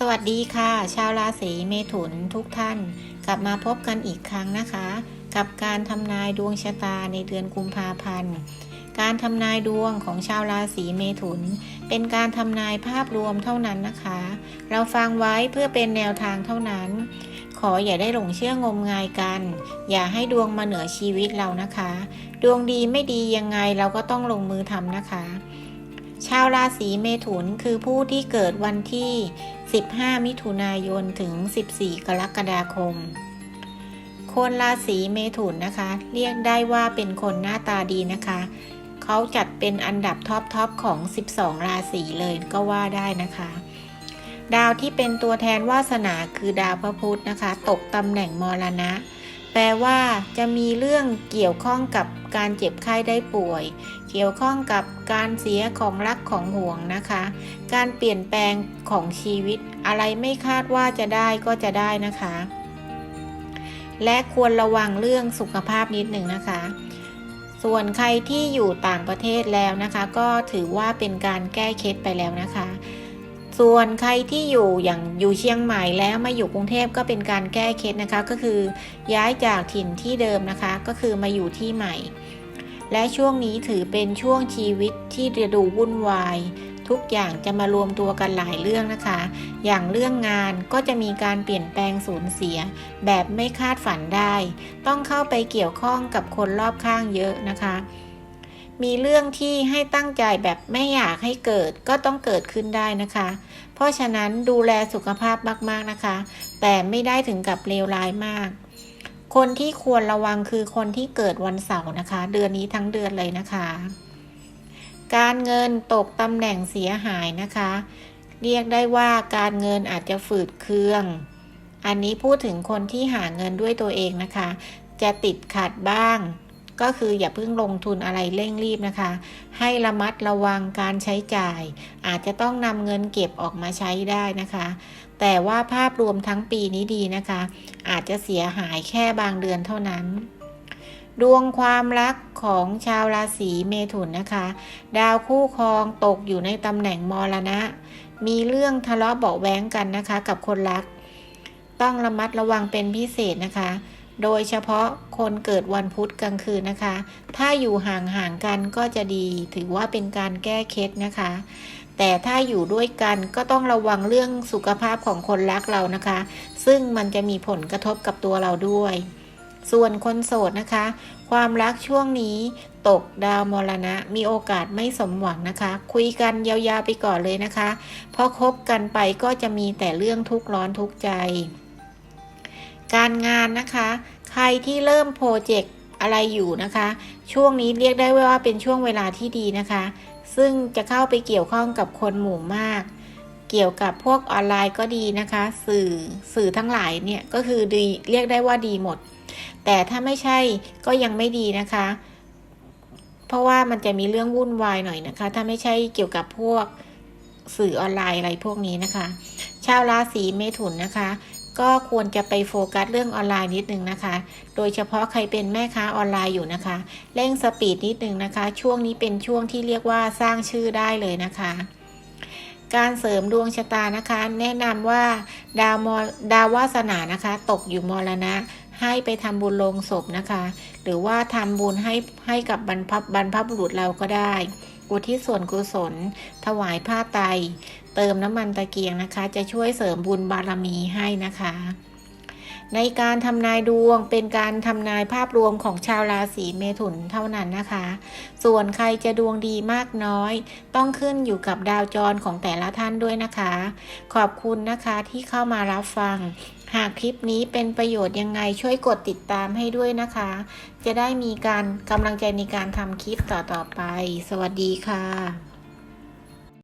สวัสดีค่ะ ชาวราศีเมถุนทุกท่าน กลับมาพบกันอีกครั้งนะคะ กับการทำนายดวงชะตาในเดือนกุมภาพันธ์ การทำนายดวงของชาวราศีเมถุน เป็นการทำนายภาพรวมเท่านั้นนะคะ เราฟังไว้เพื่อเป็นแนวทางเท่านั้น ขออย่าได้หลงเชื่องมงายกัน อย่าให้ดวงมาเหนือชีวิตเรานะคะ ดวงดีไม่ดียังไงเราก็ต้องลงมือทำนะคะ ชาวราศีเมถุนคือผู้ที่เกิดวันที่ 15 มิถุนายนถึง 14 กรกฎาคม คนราศีเมถุนนะคะ เรียกได้ว่าเป็นคนหน้าตาดีนะคะ เขาจัดเป็นอันดับท็อปทอปของ 12 ราศีเลยก็ว่าได้นะคะ ดาวที่เป็นตัวแทนวาสนาคือดาวพระพุธนะคะ ตกตำแหน่งมรณะ แปลว่าจะมีเรื่องเกี่ยวข้องกับการเจ็บไข้ได้ป่วย เกี่ยวข้องกับการเสียของรักของห่วงนะคะ การเปลี่ยนแปลงของชีวิต อะไรไม่คาดว่าจะได้ก็จะได้นะคะ และควรระวังเรื่องสุขภาพนิดหนึ่งนะคะ ส่วนใครที่อยู่ต่างประเทศแล้วนะคะ ก็ถือว่าเป็นการแก้เคล็ดไปแล้วนะคะ ส่วนใครที่อยู่อย่างอยู่เชียงใหม่แล้วมาอยู่กรุงเทพก็เป็นการแก้เคล็ดนะคะ ก็คือย้ายจากถิ่นที่เดิมนะคะ ก็คือมาอยู่ที่ใหม่ และช่วงนี้ถือเป็นช่วงชีวิตที่จะดูวุ่นวาย ทุกอย่างจะมารวมตัวกันหลายเรื่องนะคะ อย่างเรื่องงานก็จะมีการเปลี่ยนแปลงสูญเสีย แบบไม่คาดฝันได้ ต้องเข้าไปเกี่ยวข้องกับคนรอบข้างเยอะนะคะ มีเรื่องที่ให้ตั้งใจแบบไม่อยากให้เกิดก็ต้องเกิดขึ้นได้นะคะ เพราะฉะนั้นดูแลสุขภาพมากๆนะคะ แต่ไม่ได้ถึงกับเลวร้ายมาก คนที่ควรระวังคือคนที่เกิดวันเสาร์นะคะ เดือนนี้ทั้งเดือนเลยนะคะ การเงินตกตำแหน่งเสียหายนะคะ เรียกได้ว่าการเงินอาจจะฝืดเคือง อันนี้พูดถึงคนที่หาเงินด้วยตัวเองนะคะ จะติดขัดบ้าง ก็คืออย่าเพิ่งลงทุนอะไรเร่งรีบนะคะ ให้ระมัดระวังการใช้จ่าย อาจจะต้องนำเงินเก็บออกมาใช้ได้นะคะ แต่ว่าภาพรวมทั้งปีนี้ดีนะคะ อาจจะเสียหายแค่บางเดือนเท่านั้นดวงความรักของชาวราศีเมถุนนะคะ ดาวคู่ครองตกอยู่ในตำแหน่งมรณะ มีเรื่องทะเลาะเบาะแว้งกันนะคะ กับคนรัก ต้องระมัดระวังเป็นพิเศษนะคะ โดยเฉพาะคนเกิดวันพุธกลางคืนนะคะ ถ้าอยู่ห่างๆกันก็จะดีถือว่าเป็นการแก้เคล็ดนะคะ แต่ถ้าอยู่ด้วยกันก็ต้องระวังเรื่องสุขภาพของคนรักเรานะคะ ซึ่งมันจะมีผลกระทบกับตัวเราด้วย ส่วนคนโสดนะคะ ความรักช่วงนี้ตกดาวมรณะมีโอกาสไม่สมหวังนะคะ คุยกันยาวๆไปก่อนเลยนะคะ เพราะคบกันไปก็จะมีแต่เรื่องทุกข์ร้อนทุกข์ใจ การงานนะคะ ใครที่เริ่มโปรเจกต์อะไรอยู่นะคะ ช่วงนี้เรียกได้ว่าเป็นช่วงเวลาที่ดีนะคะ ซึ่งจะเข้าไปเกี่ยวข้องกับคนหมู่มาก เกี่ยวกับพวกออนไลน์ก็ดีนะคะ สื่อสื่อทั้งหลายเนี่ยก็คือดีเรียกได้ว่าดีหมด แต่ถ้าไม่ใช่ก็ยังไม่ดีนะคะ เพราะว่ามันจะมีเรื่องวุ่นวายหน่อยนะคะ ถ้าไม่ใช่เกี่ยวกับพวกสื่อออนไลน์อะไรพวกนี้นะคะ ชาวราศีเมถุนนะคะ ก็ควรจะไปโฟกัสเรื่องออนไลน์นิดนึงนะคะ โดยเฉพาะใครเป็นแม่ค้าออนไลน์อยู่นะคะ เร่งสปีดนิดนึงนะคะ ช่วงนี้เป็นช่วงที่เรียกว่าสร้างชื่อได้เลยนะคะ การเสริมดวงชะตานะคะ แนะนำว่าดาวมดาววาสนานะคะ ตกอยู่มรณะให้ไปทำบุญลงศพนะคะ หรือว่าทำบุญให้ให้กับบรรพบรรพบุรุษเราก็ได้ อุทิศส่วนกุศล ถวายผ้าไต เติมน้ำมันตะเกียงนะคะ จะช่วยเสริมบุญบารมีให้นะคะ ในการทำนายดวงเป็นการทำนายภาพรวมของชาวราศีเมถุนเท่านั้นนะคะ ส่วนใครจะดวงดีมากน้อย ต้องขึ้นอยู่กับดาวจรของแต่ละท่านด้วยนะคะ ขอบคุณนะคะที่เข้ามารับฟัง หากคลิปนี้เป็นประโยชน์ยังไงช่วยกดติดตามให้ด้วยนะคะ จะได้มีการกำลังใจในการทำคลิปต่อๆไป สวัสดีค่ะ